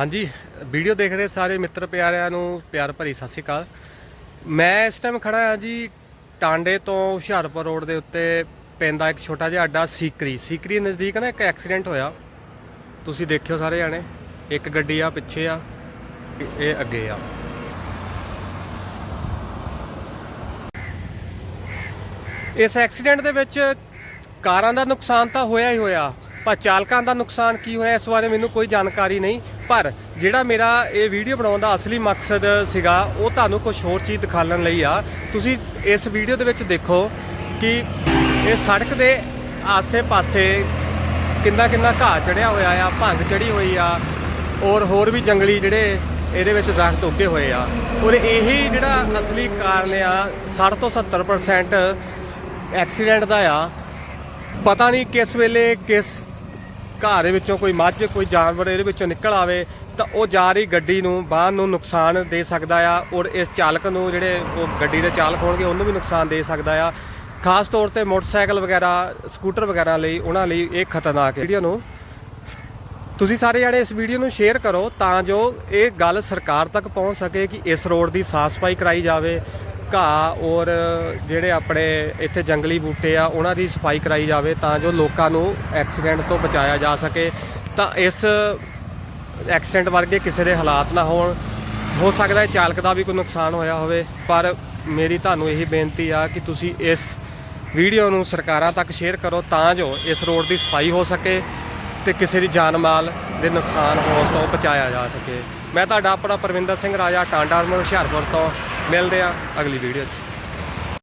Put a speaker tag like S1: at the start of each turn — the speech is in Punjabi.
S1: ਹਾਂਜੀ, ਵੀਡੀਓ ਦੇਖ ਰਹੇ ਸਾਰੇ ਮਿੱਤਰ ਪਿਆਰਿਆਂ ਨੂੰ, ਪਿਆਰ ਭਰੀ ਸਤਿ ਸ਼੍ਰੀ ਅਕਾਲ। ਮੈਂ ਇਸ ਟਾਈਮ ਖੜਾ ਹਾਂ ਜੀ ਟਾਂਡੇ ਤੋਂ ਹੁਸ਼ਿਆਰਪੁਰ ਰੋਡ ਦੇ ਉੱਤੇ ਪੈਂਦਾ ਇੱਕ ਛੋਟਾ ਜਿਹਾ ਅੱਡਾ ਸੀਕਰੀ। ਸੀਕਰੀ ਨਜ਼ਦੀਕ ਨਾ ਇੱਕ ਐਕਸੀਡੈਂਟ ਹੋਇਆ। ਤੁਸੀਂ ਦੇਖਿਓ ਸਾਰੇ ਜਾਣੇ, ਇੱਕ ਗੱਡੀ ਆ, ਪਿੱਛੇ ਆ, ਇਹ ਅੱਗੇ ਆ। ਇਸ ਐਕਸੀਡੈਂਟ ਦੇ ਵਿੱਚ ਕਾਰਾਂ ਦਾ ਨੁਕਸਾਨ ਤਾਂ ਹੋਇਆ ਹੀ ਹੋਇਆ। ਪਰ ਚਾਲਕਾਂ ਦਾ ਨੁਕਸਾਨ ਕੀ ਹੋਇਆ, ਇਸ ਬਾਰੇ ਮੈਨੂੰ ਕੋਈ ਜਾਣਕਾਰੀ ਨਹੀਂ। ਪਰ ਜਿਹੜਾ ਮੇਰਾ ਇਹ ਵੀਡੀਓ ਬਣਾਉਣ ਦਾ ਅਸਲੀ ਮਕਸਦ ਸੀਗਾ, ਉਹ ਤੁਹਾਨੂੰ ਕੁਝ ਹੋਰ ਚੀਜ਼ ਦਿਖਾਉਣ ਲਈ ਆ। ਤੁਸੀਂ ਇਸ ਵੀਡੀਓ ਦੇ ਵਿੱਚ ਦੇਖੋ ਕਿ ਇਹ ਸੜਕ ਦੇ ਆਸੇ-ਪਾਸੇ ਕਿੰਨਾ ਕਿੰਨਾ ਘਾਹ ਚੜਿਆ ਹੋਇਆ ਆ, ਭੰਗ ਚੜੀ ਹੋਈ ਆ, ਔਰ ਹੋਰ ਵੀ ਜੰਗਲੀ ਜਿਹੜੇ ਇਹਦੇ ਵਿੱਚ ਦਰਖਤ ਉੱਗੇ ਹੋਏ ਆ। ਔਰ ਇਹੀ ਜਿਹੜਾ ਅਸਲੀ ਕਾਰਨ ਆ 60 ਤੋਂ 70% ਐਕਸੀਡੈਂਟ ਦਾ ਆ। ਪਤਾ ਨਹੀਂ ਕਿਸ ਵੇਲੇ ਕਿਸ ਘਾਹ ਦੇ ਵਿੱਚੋਂ ਕੋਈ ਮੱਝ, ਕੋਈ ਜਾਨਵਰ ਇਹਦੇ ਵਿੱਚੋਂ ਨਿਕਲ ਆਵੇ ਤਾਂ ਉਹ ਜਾ ਰਹੀ ਗੱਡੀ ਨੂੰ ਬਾਹਰ ਨੂੰ ਨੁਕਸਾਨ ਦੇ ਸਕਦਾ ਆ ਔਰ ਇਸ ਚਾਲਕ ਨੂੰ ਜਿਹੜੇ ਉਹ ਗੱਡੀ ਦੇ ਚਾਲਕ ਹੋਣਗੇ ਉਹਨੂੰ ਵੀ ਨੁਕਸਾਨ ਦੇ ਸਕਦਾ ਆ। ਖਾਸ ਤੌਰ ਤੇ ਮੋਟਰਸਾਈਕਲ ਵਗੈਰਾ, ਸਕੂਟਰ ਵਗੈਰਾ ਲਈ, ਉਹਨਾਂ ਲਈ ਇਹ ਖਤਰਨਾਕ ਹੈ। ਵੀਡੀਓ ਨੂੰ ਤੁਸੀਂ ਸਾਰੇ ਜਣੇ ਇਸ ਵੀਡੀਓ ਨੂੰ ਸ਼ੇਅਰ ਕਰੋ ਤਾਂ ਜੋ ਇਹ ਗੱਲ ਸਰਕਾਰ ਤੱਕ ਪਹੁੰਚ ਸਕੇ ਕਿ ਇਸ ਰੋਡ ਦੀ ਸਾਫ਼ ਸਫ਼ਾਈ ਕਰਾਈ ਜਾਵੇ ਘਾਹ ਔਰ ਜਿਹੜੇ ਆਪਣੇ ਇੱਥੇ ਜੰਗਲੀ ਬੂਟੇ ਆ, ਉਹਨਾਂ ਦੀ ਸਫ਼ਾਈ ਕਰਾਈ ਜਾਵੇ ਤਾਂ ਜੋ ਲੋਕਾਂ ਨੂੰ ਐਕਸੀਡੈਂਟ ਤੋਂ ਬਚਾਇਆ ਜਾ ਸਕੇ। ਤਾਂ ਇਸ ਐਕਸੀਡੈਂਟ ਵਰਗੇ ਕਿਸੇ ਦੇ ਹਾਲਾਤ ਨਾ ਹੋਣ। ਹੋ ਸਕਦਾ ਹੈ ਚਾਲਕ ਦਾ ਵੀ ਕੋਈ ਨੁਕਸਾਨ ਹੋਇਆ ਹੋਵੇ, ਪਰ ਮੇਰੀ ਤੁਹਾਨੂੰ ਇਹੀ ਬੇਨਤੀ ਆ ਕਿ ਤੁਸੀਂ ਇਸ ਵੀਡੀਓ ਨੂੰ ਸਰਕਾਰਾਂ ਤੱਕ ਸ਼ੇਅਰ ਕਰੋ ਤਾਂ ਜੋ ਇਸ ਰੋਡ ਦੀ ਸਫ਼ਾਈ ਹੋ ਸਕੇ ਤੇ ਕਿਸੇ ਦੀ ਜਾਨ ਮਾਲ ਦੇ ਨੁਕਸਾਨ ਹੋਣ ਤੋਂ ਬਚਾਇਆ ਜਾ ਸਕੇ। ਮੈਂ ਤੁਹਾਡਾ ਆਪਣਾ ਪਰਵਿੰਦਰ ਸਿੰਘ ਰਾਜਾ, ਟਾਂਡਾ ਹਰਮਨ ਹੁਸ਼ਿਆਰਪੁਰ ਤੋਂ। ਮਿਲਦੇ ਆ ਅਗਲੀ ਵੀਡੀਓ 'ਚ।